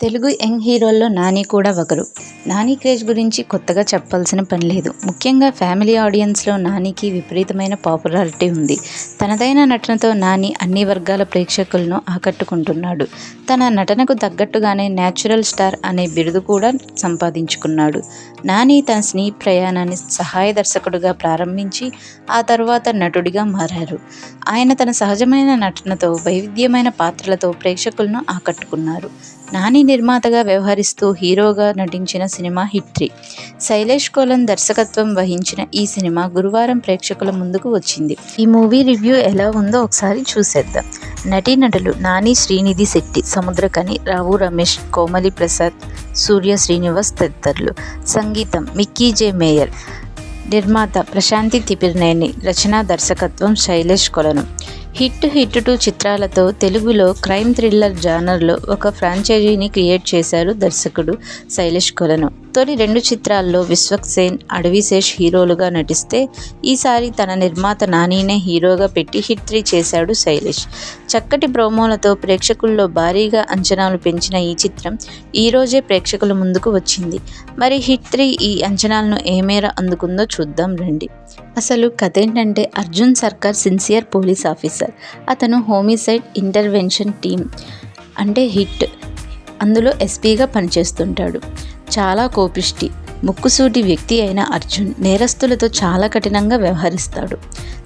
Telugu young హీరోల్లో Nani కూడా ఒకరు. Nani craze గురించి కొత్తగా చెప్పాల్సిన పని లేదు. ముఖ్యంగా ఫ్యామిలీ ఆడియన్స్లో నానికి విపరీతమైన పాపులారిటీ ఉంది. తనదైన నటనతో నాని అన్ని వర్గాల ప్రేక్షకులను ఆకట్టుకుంటున్నాడు. తన నటనకు తగ్గట్టుగానే న్యాచురల్ స్టార్ అనే బిరుదు కూడా సంపాదించుకున్నాడు. నాని తన స్నీ ప్రయాణాన్ని సహాయ దర్శకుడుగా ప్రారంభించి ఆ తర్వాత నటుడిగా మారారు. ఆయన తన సహజమైన నటనతో వైవిధ్యమైన పాత్రలతో ప్రేక్షకులను ఆకట్టుకున్నారు. నాని నిర్మాతగా వ్యవహరిస్తూ హీరోగా నటించిన సినిమా హిట్ త్రీ. శైలేష్ కోలన్ దర్శకత్వం వహించిన ఈ సినిమా గురువారం ప్రేక్షకుల ముందుకు వచ్చింది. ఈ మూవీ రివ్యూ ఎలా ఉందో ఒకసారి చూసేద్దాం. నటీనటులు నాని శ్రీనిధి శెట్టి సముద్రకని రావు రమేష్ కోమలి ప్రసాద్ సూర్య శ్రీనివాస్ తదితరులు. సంగీతం మిక్కీ జే మేయర్. నిర్మాత ప్రశాంతి తిపిర్నేని రచనా దర్శకత్వం శైలేష్ కొలను. హిట్ హిట్ టూ చిత్రాలతో తెలుగులో క్రైమ్ థ్రిల్లర్ జానర్లో ఒక ఫ్రాంచైజీని క్రియేట్ చేశారు దర్శకుడు శైలేష్ కొలను. తొలి రెండు చిత్రాల్లో విశ్వక్సేన్ అడవిశేష్ హీరోలుగా నటిస్తే ఈసారి తన నిర్మాత నానినే హీరోగా పెట్టి హిట్ త్రీ చేశాడు శైలేష్. చక్కటి ప్రోమోలతో ప్రేక్షకుల్లో భారీగా అంచనాలు పెంచిన ఈ చిత్రం ఈరోజే ప్రేక్షకుల ముందుకు వచ్చింది. మరి హిట్ త్రీ ఈ అంచనాలను ఏ మేర అందుకుందో చూద్దాం రండి. అసలు కథ ఏంటంటే Arjun Sarkar sincere police officer. అతను హోమిసైడ్ ఇంటర్వెన్షన్ టీమ్ అంటే హిట్. అందులో ఎస్పీగా పనిచేస్తుంటాడు. చాలా కోపిష్టి ముక్కుసూటి వ్యక్తి అయిన అర్జున్ నేరస్తులతో చాలా కఠినంగా వ్యవహరిస్తాడు.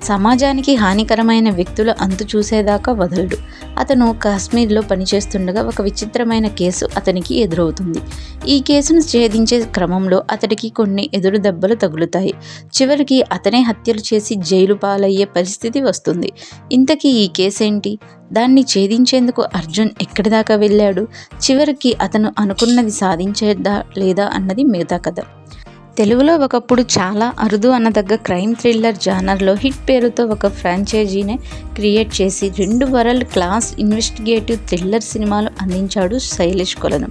సమాజానికి హానికరమైన వ్యక్తుల అంతు చూసేదాకా వదలడు. అతను కాశ్మీర్లో పనిచేస్తుండగా ఒక విచిత్రమైన కేసు అతనికి ఎదురవుతుంది. ఈ కేసును ఛేదించే క్రమంలో అతడికి కొన్ని ఎదురు దెబ్బలు తగులుతాయి. చివరికి అతనే హత్యలు చేసి జైలు పాలయ్యే పరిస్థితి వస్తుంది. ఇంతకీ ఈ కేసేంటి? దాన్ని ఛేదించేందుకు అర్జున్ ఎక్కడి దాకా వెళ్ళాడు? చివరికి అతను అనుకున్నది సాధించేద్దా లేదా అన్నది మిగతా కథ. తెలుగులో ఒకప్పుడు చాలా అరుదు అన్నదగ్గ క్రైమ్ థ్రిల్లర్ జానర్లో హిట్ పేరుతో ఒక ఫ్రాంచైజీనే క్రియేట్ చేసి రెండు వరల్డ్ క్లాస్ ఇన్వెస్టిగేటివ్ థ్రిల్లర్ సినిమాలు అందించాడు శైలేష్ కొలను.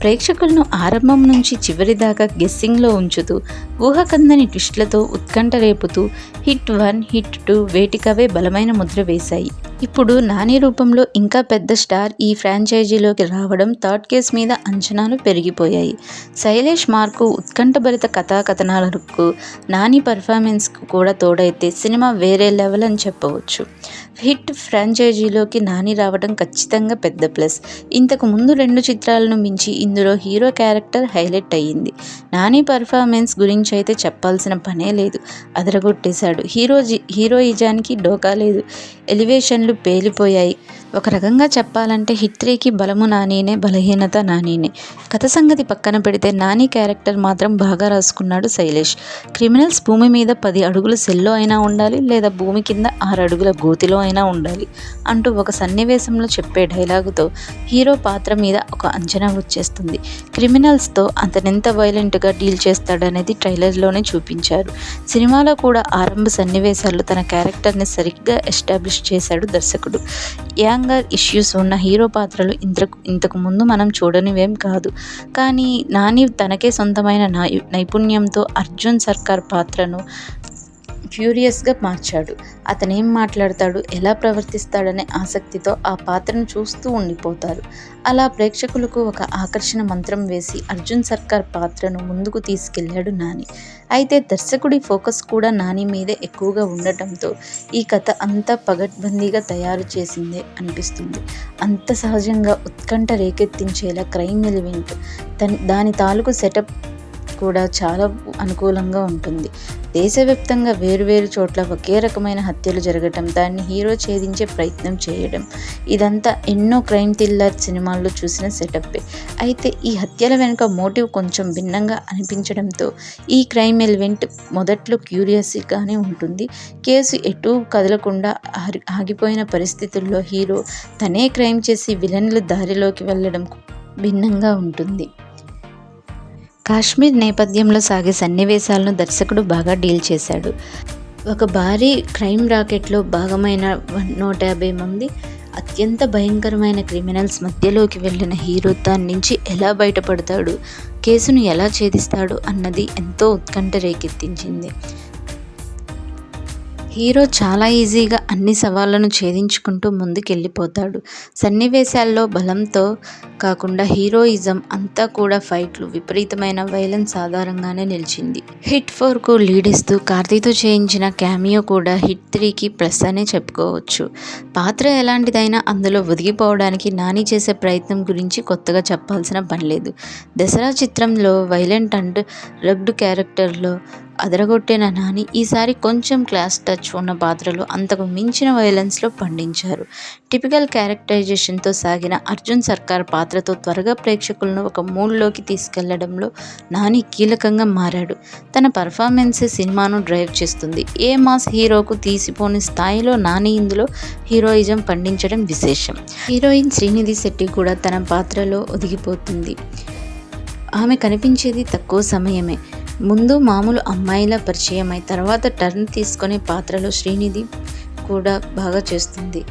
ప్రేక్షకులను ఆరంభం నుంచి చివరి దాకా గెస్సింగ్లో ఉంచుతూ ఊహకందని ట్విస్ట్లతో ఉత్కంఠ రేపుతూ హిట్ వన్ హిట్ టూ వేటికవే బలమైన ముద్ర వేశాయి. ఇప్పుడు నాని రూపంలో ఇంకా పెద్ద స్టార్ ఈ ఫ్రాంచైజీలోకి రావడం థర్డ్ కేస్ మీద అంచనాలు పెరిగిపోయాయి. శైలేష్ మార్కు ఉత్కంఠభరిత కథాకథనాలకు నాని పర్ఫార్మెన్స్కు కూడా తోడైతే సినిమా వేరే లెవెల్ అని చెప్పవచ్చు. హిట్ ఫ్రాంచైజీలోకి నాని రావడం ఖచ్చితంగా పెద్ద ప్లస్. ఇంతకు ముందు రెండు చిత్రాలను మించి ఇందులో హీరో క్యారెక్టర్ హైలైట్ అయ్యింది. నాని పర్ఫార్మెన్స్ గురించి అయితే చెప్పాల్సిన పనే లేదు. అదరగొట్టేశాడు. హీరో హీరోయిజానికి డోకా లేదు. ఎలివేషన్ కళ్ళు పేలిపోయాయి. ఒక రకంగా చెప్పాలంటే హిత్రీకి బలము నానీనే బలహీనత నానీనే. కథ సంగతి పక్కన పెడితే నాని క్యారెక్టర్ మాత్రం బాగా రాసుకున్నాడు శైలేష్. క్రిమినల్స్ భూమి మీద పది అడుగుల సెల్లో అయినా ఉండాలి లేదా భూమి కింద ఆరు అడుగుల గోతిలో అయినా ఉండాలి అంటూ ఒక సన్నివేశంలో చెప్పే డైలాగుతో హీరో పాత్ర మీద ఒక అంచనా వచ్చేస్తుంది. క్రిమినల్స్తో అతనెంత వైలెంట్గా డీల్ చేస్తాడనేది ట్రైలర్లోనే చూపించారు. సినిమాలో కూడా ఆరంభ సన్నివేశాలు తన క్యారెక్టర్ని సరిగ్గా ఎస్టాబ్లిష్ చేశాడు దర్శకుడు. యాంగర్ ఇష్యూస్ ఉన్న హీరో పాత్రలు ఇంతకు ఇంతకు ముందు మనం చూడనివేం కాదు. కానీ నాని తనకే సొంతమైన నై నైపుణ్యంతో అర్జున్ సర్కార్ పాత్రను క్యూరియస్గా మార్చాడు. అతనేం మాట్లాడతాడు ఎలా ప్రవర్తిస్తాడనే ఆసక్తితో ఆ పాత్రను చూస్తూ ఉండిపోతారు. అలా ప్రేక్షకులకు ఒక ఆకర్షణ మంత్రం వేసి అర్జున్ సర్కార్ పాత్రను ముందుకు తీసుకెళ్ళాడు నాని. అయితే దర్శకుడి ఫోకస్ కూడా నాని మీదే ఎక్కువగా ఉండటంతో ఈ కథ అంతా పగడ్బందీగా తయారు చేసిందే అనిపిస్తుంది. అంత సహజంగా ఉత్కంఠ రేకెత్తించేలా క్రైమ్ ఎలిమెంట్ దాని తాలూకు సెటప్ కూడా చాలా అనుకూలంగా ఉంటుంది. దేశవ్యాప్తంగా వేరువేరు చోట్ల ఒకే రకమైన హత్యలు జరగటం దాన్ని హీరో ఛేదించే ప్రయత్నం చేయడం ఇదంతా ఎన్నో క్రైమ్ థ్రిల్లర్ సినిమాల్లో చూసిన సెటప్పే. అయితే ఈ హత్యల వెనుక మోటివ్ కొంచెం భిన్నంగా అనిపించడంతో ఈ క్రైమ్ ఎలిమెంట్ మొదట్లో క్యూరియస్గానే ఉంటుంది. కేసు ఎటూ కదలకుండా ఆగిపోయిన పరిస్థితుల్లో హీరో తనే క్రైమ్ చేసి విలన్ల దారిలోకి వెళ్ళడం భిన్నంగా ఉంటుంది. కాశ్మీర్ నేపథ్యంలో సాగే సన్నివేశాలను దర్శకుడు బాగా డీల్ చేశాడు. ఒక భారీ క్రైమ్ రాకెట్లో భాగమైన నూట యాభై మంది అత్యంత భయంకరమైన క్రిమినల్స్ మధ్యలోకి వెళ్ళిన హీరో దాని నుంచి ఎలా బయటపడతాడు కేసును ఎలా ఛేదిస్తాడు అన్నది ఎంతో ఉత్కంఠ రేకెత్తించింది హీరో చాలా ఈజీగా అన్ని సవాళ్ళను ఛేదించుకుంటూ ముందుకెళ్ళిపోతాడు. సన్నివేశాల్లో బలంతో కాకుండా హీరోయిజం అంతా కూడా ఫైట్లు విపరీతమైన వైలెన్స్ ఆధారంగానే నిలిచింది. హిట్ ఫోర్కు లీడ్ ఇస్తూ కార్తీతో చేయించిన క్యామియో కూడా హిట్ త్రీకి ప్లస్ అనే చెప్పుకోవచ్చు. పాత్ర ఎలాంటిదైనా అందులో ఒదిగిపోవడానికి నాని చేసే ప్రయత్నం గురించి కొత్తగా చెప్పాల్సిన పని లేదు. దసరా చిత్రంలో వైలెంట్ అండ్ రగ్డ్ క్యారెక్టర్లో అదరగొట్టిన నాని ఈసారి కొంచెం క్లాస్ టచ్ ఉన్న పాత్రలు అంతకు మించిన వైలెన్స్లో పండించారు. టిపికల్ క్యారెక్టరైజేషన్తో సాగిన అర్జున్ సర్కార్ పాత్రతో త్వరగా ప్రేక్షకులను ఒక మూడ్లోకి తీసుకెళ్ళడంలో నాని కీలకంగా మారాడు. తన పర్ఫార్మెన్సే సినిమాను డ్రైవ్ చేస్తుంది. ఏ మాస్ హీరోకు తీసిపోని స్థాయిలో నాని ఇందులో హీరోయిజం పండించడం విశేషం. హీరోయిన్ శ్రీనిధి శెట్టి కూడా తన పాత్రలో ఒదిగిపోతుంది. ఆమె కనిపించేది తక్కువ సమయమే. ముందు మామూలు అమ్మాయిల పరిచయం అయి తర్వాత టర్న్ తీసుకునే పాత్రలో శ్రీనిధి కూడా బాగా చేస్తుంది.